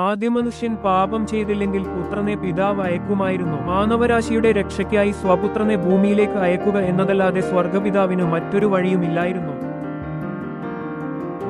ആദ്യമനുഷ്യൻ പാപം ചെയ്തില്ലെങ്കിൽ പുത്രനെ പിതാവ് അയക്കുമായിരുന്നു. മാനവരാശിയുടെ രക്ഷയ്ക്കായി സ്വപുത്രനെ ഭൂമിയിലേക്ക് അയക്കുക എന്നതല്ലാതെ സ്വർഗപിതാവിന് മറ്റൊരു വഴിയുമില്ലായിരുന്നു.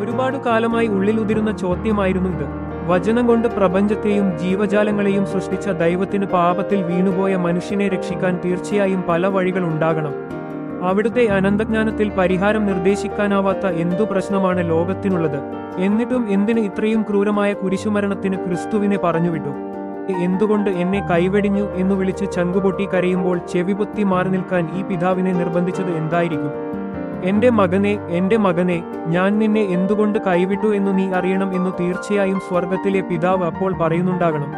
ഒരുപാട് കാലമായി ഉള്ളിലുതിരുന്ന ചോദ്യമായിരുന്നു ഇത്. വചനം കൊണ്ട് പ്രപഞ്ചത്തെയും ജീവജാലങ്ങളെയും സൃഷ്ടിച്ച ദൈവത്തിന് പാപത്തിൽ വീണുപോയ മനുഷ്യനെ രക്ഷിക്കാൻ തീർച്ചയായും പല വഴികൾ ഉണ്ടാകണം അവിടുത്തെ അനന്തജ്ഞാനത്തിൽ പരിഹാരം നിർദ്ദേശിക്കാനാവാത്ത എന്തു പ്രശ്നമാണ് ലോകത്തിനുള്ളത്? എന്നിട്ടും എന്തിന് ഇത്രയും ക്രൂരമായ കുരിശുമരണത്തിന് ക്രിസ്തുവിനെ പറഞ്ഞുവിട്ടു? എന്തുകൊണ്ട് എന്നെ കൈവെടിഞ്ഞു എന്നു വിളിച്ച് ചങ്കുപൊട്ടി കരയുമ്പോൾ ചെവിപൊത്തി മാറി നിൽക്കാൻ ഈ പിതാവിനെ നിർബന്ധിച്ചത് എന്തായിരിക്കും? എന്റെ മകനെ എന്റെ മകനെ ഞാൻ നിന്നെ എന്തുകൊണ്ട് കൈവിട്ടു എന്ന് നീ അറിയണം എന്നു തീർച്ചയായും സ്വർഗത്തിലെ പിതാവ് അപ്പോൾ പറയുന്നുണ്ടാകണം.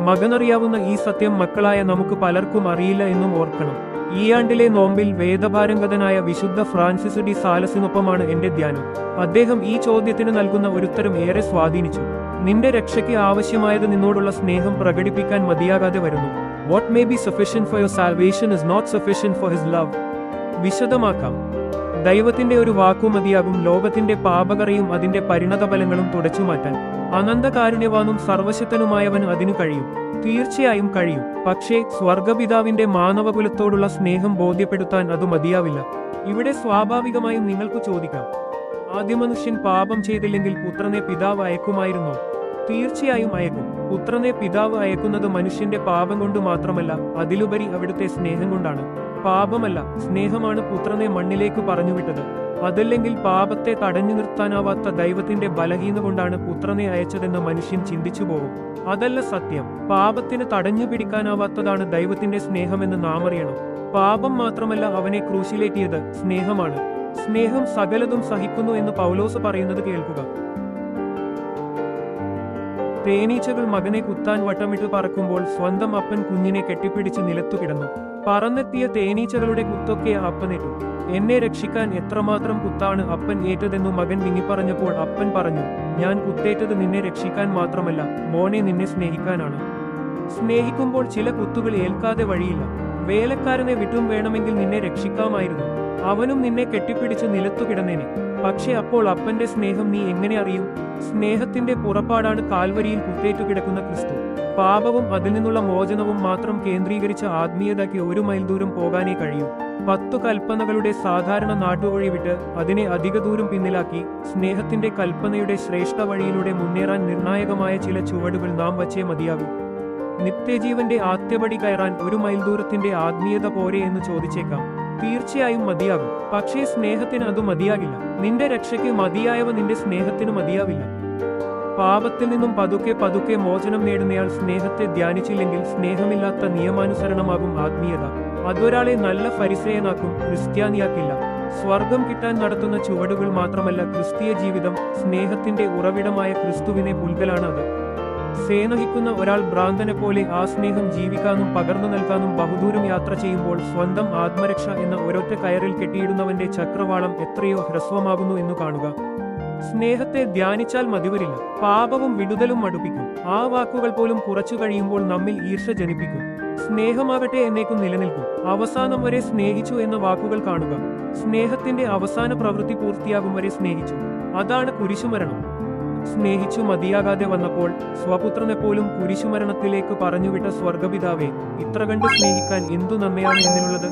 മകനറിയാവുന്ന ഈ സത്യം മക്കളായ നമുക്ക് പലർക്കും അറിയില്ല എന്നും ഓർക്കണം. ഈ ആണ്ടിലെ നോമ്പിൽ വേദപാരംഗതനായ വിശുദ്ധ ഫ്രാൻസിസ് ഡി സാലസിനൊപ്പമാണ് എന്റെ ധ്യാനം. അദ്ദേഹം ഈ ചോദ്യത്തിന് നൽകുന്ന ഒരുത്തരം ഏറെ സ്വാധീനിച്ചു. നിന്റെ രക്ഷയ്ക്ക് ആവശ്യമായത് നിന്നോടുള്ള സ്നേഹം പ്രകടിപ്പിക്കാൻ മതിയാകാതെ വരുന്നു. What may be sufficient for your salvation is not sufficient for his love വിശദമാക്കാം. ദൈവത്തിന്റെ ഒരു വാക്കുമതിയാകും ലോകത്തിന്റെ പാപകറയും അതിന്റെ പരിണതഫലങ്ങളും തുടച്ചുമാറ്റാൻ. അനന്തകാരുണ്യവാനും സർവശക്തനുമായവൻ അതിനു കഴിയും. തീർച്ചയായും കഴിയും. പക്ഷേ സ്വർഗപിതാവിന്റെ മാനവകുലത്തോടുള്ള സ്നേഹം ബോധ്യപ്പെടുത്താൻ അത് മതിയാവില്ല. ഇവിടെ സ്വാഭാവികമായും നിങ്ങൾക്ക് ചോദിക്കാം. ആദ്യമനുഷ്യൻ പാപം ചെയ്തില്ലെങ്കിൽ പുത്രനെ പിതാവ് അയക്കുമായിരുന്നോ? തീർച്ചയായും അയക്കും. പുത്രനെ പിതാവ് അയക്കുന്നത് മനുഷ്യന്റെ പാപം കൊണ്ട് മാത്രമല്ല അതിലുപരി അവിടുത്തെ സ്നേഹം കൊണ്ടാണ്. പാപമല്ല സ്നേഹമാണ് പുത്രനെ മണ്ണിലേക്ക് പറഞ്ഞുവിട്ടത്. അതല്ലെങ്കിൽ പാപത്തെ തടഞ്ഞു നിർത്താനാവാത്ത ദൈവത്തിന്റെ ബലഹീന കൊണ്ടാണ് പുത്രനെ അയച്ചതെന്ന് മനുഷ്യൻ ചിന്തിച്ചു പോകും. അതല്ല സത്യം. പാപത്തിന് തടഞ്ഞു പിടിക്കാനാവാത്തതാണ് ദൈവത്തിന്റെ സ്നേഹമെന്ന് നാം അറിയണം. പാപം മാത്രമല്ല അവനെ ക്രൂശിലേറ്റിയത് സ്നേഹമാണ്. സ്നേഹം സകലതും സഹിക്കുന്നു എന്ന് പൗലോസ് പറയുന്നത് കേൾക്കുക. തേനീച്ചകൾ മകനെ കുത്താൻ വട്ടമിട്ട് പറക്കുമ്പോൾ സ്വന്തം അപ്പൻ കുഞ്ഞിനെ കെട്ടിപ്പിടിച്ച് നിലത്തു കിടന്നു. പറന്നെത്തിയ തേനീച്ചകളുടെ കുത്തൊക്കെ അപ്പനേറ്റു എന്നെ രക്ഷിക്കാൻ എത്രമാത്രം കുത്താണ് അപ്പൻ ഏറ്റതെന്നു മകൻ വിങ്ങിപ്പറഞ്ഞപ്പോൾ അപ്പൻ പറഞ്ഞു ഞാൻ കുത്തേറ്റത് നിന്നെ രക്ഷിക്കാൻ മാത്രമല്ല മോനെ നിന്നെ സ്നേഹിക്കാനാണ്. സ്നേഹിക്കുമ്പോൾ ചില കുത്തുകൾ ഏൽക്കാതെ വഴിയില്ല. വേലക്കാരനെ വിട്ടും വേണമെങ്കിൽ നിന്നെ രക്ഷിക്കാമായിരുന്നു. അവനും നിന്നെ കെട്ടിപ്പിടിച്ച് നിലത്തു കിടന്നേനെ പക്ഷെ അപ്പോൾ അപ്പന്റെ സ്നേഹം നീ എങ്ങനെ അറിയും? സ്നേഹത്തിന്റെ പുറപ്പാടാണ് കാൽവരിയിൽ കുത്തേറ്റു കിടക്കുന്ന ക്രിസ്തു. പാപവും അതിൽ നിന്നുള്ള മോചനവും മാത്രം കേന്ദ്രീകരിച്ച ആത്മീയതയ്ക്ക് ഒരു മൈൽ ദൂരം പോകാനേ കഴിയൂ. പത്തു കൽപ്പനകളുടെ സാധാരണ നാട്ടുവഴി വിട്ട് അതിനെ അധിക ദൂരം പിന്നിലാക്കി സ്നേഹത്തിന്റെ കൽപ്പനയുടെ ശ്രേഷ്ഠ വഴിയിലൂടെ മുന്നേറാൻ നിർണായകമായ ചില ചുവടുകൾ നാം വച്ചേ മതിയാകൂ. നിത്യജീവന്റെ ആദ്യപടി കയറാൻ ഒരു മൈൽ ദൂരത്തിന്റെ ആത്മീയത പോരെ എന്ന് ചോദിച്ചേക്കാം. തീർച്ചയായും മതിയാകും. പക്ഷേ സ്നേഹത്തിന് അത് മതിയാകില്ല. നിന്റെ രക്ഷയ്ക്ക് മതിയായവ നിന്റെ സ്നേഹത്തിന് മതിയാവില്ല. പാപത്തിൽ നിന്നും പതുക്കെ പതുക്കെ മോചനം നേടുന്നയാൾ സ്നേഹത്തെ ധ്യാനിച്ചില്ലെങ്കിൽ സ്നേഹമില്ലാത്ത നിയമാനുസരണമാകും ആത്മീയത. അതൊരാളെ നല്ല ഫരിസയനാക്കും ക്രിസ്ത്യാനിയാക്കില്ല. സ്വർഗം കിട്ടാൻ നടത്തുന്ന ചുവടുകൾ മാത്രമല്ല ക്രിസ്തീയ ജീവിതം സ്നേഹത്തിന്റെ ഉറവിടമായ ക്രിസ്തുവിനെ പുൽകലാണ് അത് സേനഹിക്കുന്ന ഒരാൾ ഭ്രാന്തനെ പോലെ ആ സ്നേഹം ജീവിക്കാനും പകർന്നു നൽകാനും ബഹുദൂരം യാത്ര ചെയ്യുമ്പോൾ സ്വന്തം ആത്മരക്ഷ എന്ന ഒരൊറ്റ കയറിൽ കെട്ടിയിടുന്നവന്റെ ചക്രവാളം എത്രയോ ഹ്രസ്വമാകുന്നു എന്ന് കാണുക. സ്നേഹത്തെ ധ്യാനിച്ചാൽ മതിവരില്ല. പാപവും വിടുതലും മടുപ്പിക്കും. ആ വാക്കുകൾ പോലും കുറച്ചു കഴിയുമ്പോൾ നമ്മിൽ ഈർഷ ജനിപ്പിക്കും. സ്നേഹമാകട്ടെ എന്നേക്കും നിലനിൽക്കും. അവസാനം വരെ സ്നേഹിച്ചു എന്ന വാക്കുകൾ കാണുക. സ്നേഹത്തിന്റെ അവസാന പ്രവൃത്തി പൂർത്തിയാകും വരെ സ്നേഹിച്ചു. അതാണ് കുരിശുമരണം. സ്നേഹിച്ചു മതിയാകാതെ വന്നപ്പോൾ സ്വപുത്രനെ പോലും കുരിശുമരണത്തിലേക്ക് പറഞ്ഞുവിട്ട സ്വർഗപിതാവെ ഇത്ര കണ്ട് സ്നേഹിക്കാൻ എന്തു നന്മയാണ് എന്നിനുള്ളത്